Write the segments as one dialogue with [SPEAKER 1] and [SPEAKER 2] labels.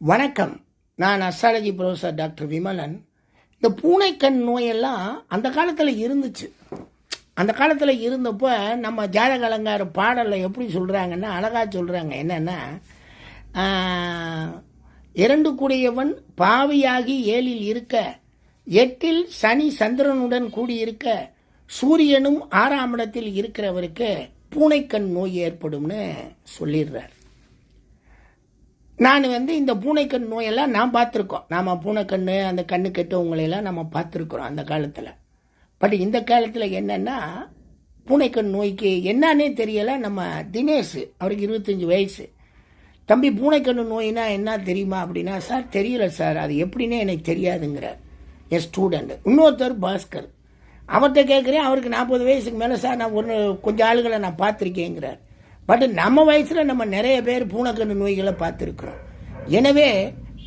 [SPEAKER 1] வணக்கம். நான் astrology professor doctor Vimalan. இந்த பூனைக்கண் நோயெல்லாம் அந்த காலத்தில் இருந்துச்சு. அந்த காலத்தில் இருந்தப்போ நம்ம ஜாதக அலங்கார பாடலில் எப்படி சொல்கிறாங்கன்னா அழகாக சொல்கிறாங்க என்னென்னா இரண்டு கூடியவன் பாவியாகி ஏழில் இருக்க எட்டில் சனி சந்திரனுடன் கூடியிருக்க சூரியனும் ஆறாம் இடத்தில் இருக்கிறவருக்கு பூனைக்கண் நோய் ஏற்படும்னு சொல்லிடுறார். நான் வந்து இந்த பூனைக்கண் நோயெல்லாம் நான் பார்த்துருக்கோம். நாம் பூனைக்கண் அந்த கண்ணு கெட்டவங்களையெல்லாம் நம்ம பார்த்துருக்குறோம் அந்த காலத்தில். பட் இந்த காலத்தில் என்னென்னா பூனைக்கண் நோய்க்கு என்னன்னே தெரியலை. நம்ம தினேஷ் அவருக்கு இருபத்தஞ்சி வயசு. தம்பி பூனைக்கண் நோயினா என்ன தெரியுமா அப்படின்னா சார் தெரியல சார். அது எப்படின்னே எனக்கு தெரியாதுங்கிறார். என் ஸ்டூடெண்ட். இன்னொருத்தர் பாஸ்கர். அவர்கிட்ட கேட்குறேன் அவருக்கு நாற்பது வயசுக்கு மேலே சார் நான் ஒன்று கொஞ்சம் ஆளுகளை நான் பார்த்துருக்கேங்கிறார். பட் நம்ம வயசில் நம்ம நிறைய பேர் பூனைக்கண்ணு நோய்களை பார்த்துருக்குறோம். எனவே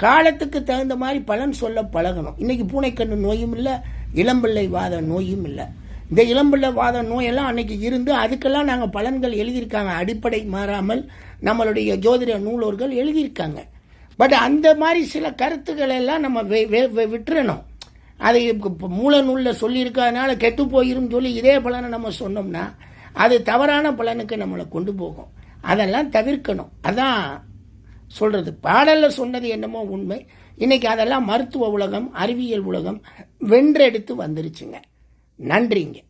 [SPEAKER 1] காலத்துக்கு தகுந்த மாதிரி பலன் சொல்ல பழகணும். இன்னைக்கு பூனைக்கண்ணு நோயும் இல்லை இளம்பிள்ளை வாத நோயும் இல்லை. இந்த இளம்பிள்ளை வாத நோயெல்லாம் அன்னைக்கு இருந்து அதுக்கெல்லாம் நாங்கள் பலன்கள் எழுதியிருக்காங்க. அடிப்படை மாறாமல் நம்மளுடைய ஜோதிட நூலோர்கள் எழுதியிருக்காங்க. பட் அந்த மாதிரி சில கருத்துக்களை எல்லாம் நம்ம விட்டுறணும். அதை மூல நூலில் சொல்லியிருக்கிறதுனால கெட்டு போயிரும் சொல்லி இதே பலனை நம்ம சொன்னோம்னா அது தவறான பலனுக்கு நம்மளை கொண்டு போகும். அதெல்லாம் தவிர்க்கணும். அதான் சொல்கிறது பாடலில் சொன்னது என்னமோ உண்மை. இன்றைக்கி அதெல்லாம் மருத்துவ உலகம் அறிவியல் உலகம் வென்றெடுத்து வந்துருச்சுங்க. நன்றிங்க.